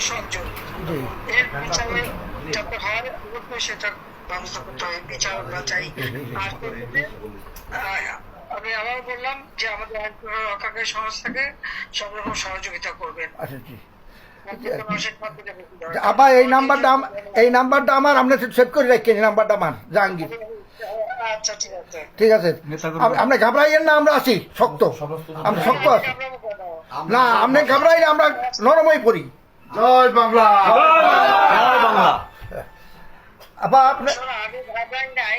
জি। এর বিচারে যাতে হয় অবশ্যই সেটা ব্যবস্থা করতে হবে বিচার আমরা চাই। আর আমি আবার বললাম যে আমাদের প্রণয়ন সংস্থাকে সব রকম সহযোগিতা করবেন। আচ্ছা জি। আবার এই নাম্বারটা এই নাম্বারটা আমার আপনি সেভ করে রাখেন এই নাম্বারটা আমার জাহাঙ্গীর। আচ্ছা ঠিক আছে। ঠিক আছে। আপ- আপনি ঘাবড়াইয়েন না আমরা আছি শক্ত। আমরা শক্ত আছি। না আপনি ঘাবড়াই আমরা নরমই পড়ি। জয় বাংলা। আবার আপনি আমি ভাবলাম নাই।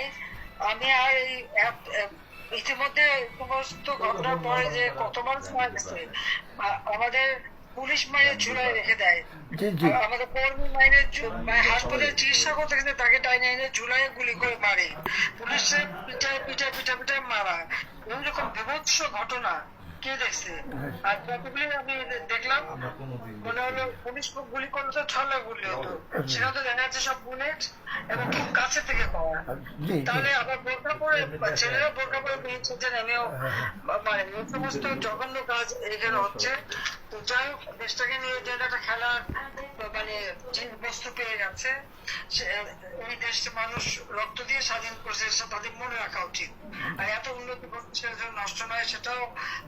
আমি আর এই ইতিমধ্যে সমস্ত ঘটনার পরে যে কত মানুষ মারা গেছে আমাদের পুলিশ মাইনে ঝুলাই রেখে দেয়। আমাদের কর্মী মাইনে মানে হাসপাতালে চিকিৎসা করতে গেছে তাকে ডাইনে এনে ঝুলাই গুলি করে মারে। পুলিশের পিঠায় পিঠায় পিঠা পিঠায় মারা। এরকম বিভৎস ঘটনা। কে দেখছে? আর যতগুলি আমি দেখলাম মনে হলো পুলিশ গুলি করল তো ছলা গুলি হতো। সেটা তো দেখা যাচ্ছে সব বুলেট এবং খুব কাছে থেকে পাওয়া। জি তাহলে আবার পরে ছেলেরা বোরকা পরে বেরিয়েছে যে নেমেও মানে এই সমস্ত জঘন্য কাজ এখানে হচ্ছে। তো যাই হোক দেশটাকে নিয়ে যে একটা খেলার মানে বস্তু পেয়ে গেছে এই দেশে মানুষ রক্ত দিয়ে স্বাধীন করছে সেটা তাদের মনে রাখা উচিত। আর এত উন্নতি করছে নষ্ট নয় সেটাও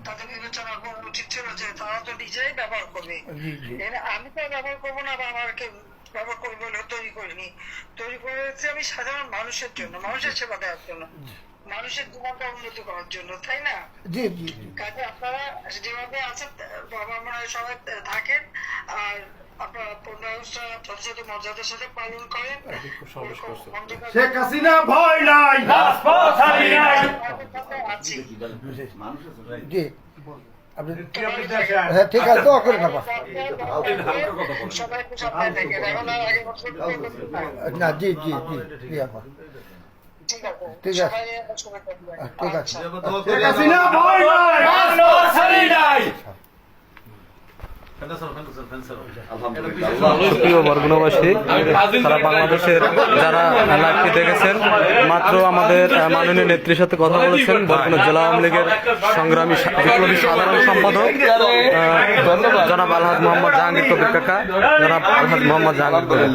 তাদের বিবেচনা করা উচিত ছিল যে তারা তো নিজেই ব্যবহার করবে। আমি তো ব্যবহার করব না বা আমাকে ব্যবহার করব বলে তৈরি করিনি তৈরি করেছি আমি সাধারণ মানুষের জন্য মানুষের সেবা দেওয়ার জন্য মানুষের জীবনটা উন্নতি করার জন্য তাই না? জি জি জি। কাজে আপনারা যেভাবে আছেন আমার মনে সবাই থাকেন আর আপনারা ব্যবস্থা যথাযথ মর্যাদার সাথে পালন করেন। অন্ধকার- শেখ হাসিনা ভয় নাই। আছি। জি। আপনি হ্যাঁ ঠিক আছে দোয়া করে নেবা সবাই একটু সাবধানে থাকেন এখন আর আগে বছর না জি জি জি জি আপা। ঠিক আছে। ঠিক আছে। থাকবেন। ঠিক আছে। আচ্ছা। শেখ হাসিনা ভয় নাই প্রিয় বরগুনাবাসী বাংলাদেশের যারা লাইভটি দেখেছেন মাত্র আমাদের মাননীয় নেত্রীর সাথে কথা বলেছেন বরগুনা জেলা আওয়ামী সংগ্রামী বিপ্লবী সম্পাদক জনাব আলহাজ মোহাম্মদ জাহাঙ্গীর কবির জনাব আলহাজ মোহাম্মদ জাহাঙ্গীর